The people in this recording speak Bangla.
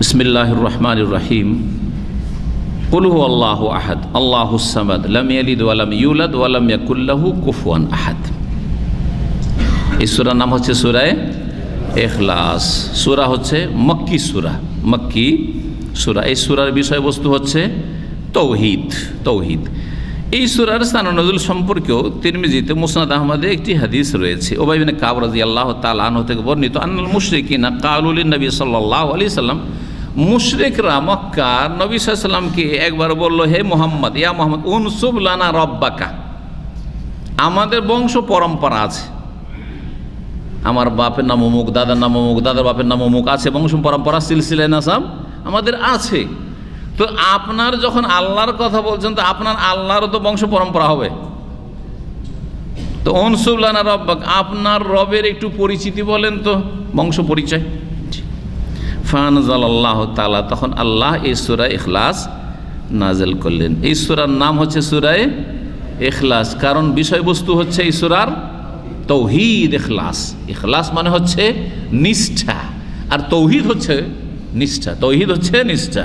বিসমিল্লাহ রহমান রহিম কুলহু আল্লাহ আহাদ আল্লাহ সামাদ লাম ইয়ালিদ ওয়ালাম ইউলাদ ওয়ালাম ইয়াকুল্লাহু কুফুয়ান আহাদ এই সুরার নাম হচ্ছে সুরায় এখলাস। সুরা হচ্ছে মক্কি সুরা। মক্কি সুরা। এই সুরার বিষয়বস্তু হচ্ছে তৌহিদ তৌহিদ। এই সুরার স্থাননজুল সম্পর্কেও তিরমিজিতে মুসনাদ আহমদে একটি হাদিস রয়েছে। ওবাইবিন কাবরাজি আল্লাহ তালাহ থেকে বর্ণিত, আন্নাল মুশরিকিনা কালুলিন নবী সাল্লাহ আলি সাল্লাম মুশরিকরা মক্কা, নবী সাল্লামকে একবার বলল, হে মোহাম্মদ, ইয়া মোহাম্মদ, উনসুব লানা রব্বাকা। আমাদের বংশ পরম্পরা আছে। আমার বাপের নাম অমুক, দাদার নাম অমুক, দাদার বাপের নাম অমুক আছে, বংশ পরম্পরা সিলসিলায় নাসাব আমাদের আছে। তো আপনার যখন আল্লাহর কথা বলছেন, তো আপনার আল্লাহরও তো বংশ পরম্পরা হবে। তো অনসুল্লানা রব আপনার রবের একটু পরিচিতি বলেন তো, বংশ পরিচয়। আল্লাহ তালা তখন আল্লাহ এই সুরায় ইখলাস নাজেল করলেন। এই সুরার নাম হচ্ছে সুরায় এখলাস কারণ বিষয়বস্তু হচ্ছে এই সুরার তৌহিদ এখলাস এখলাস মানে হচ্ছে নিষ্ঠা, আর তৌহিদ হচ্ছে নিষ্ঠা। তৌহিদ হচ্ছে নিষ্ঠা।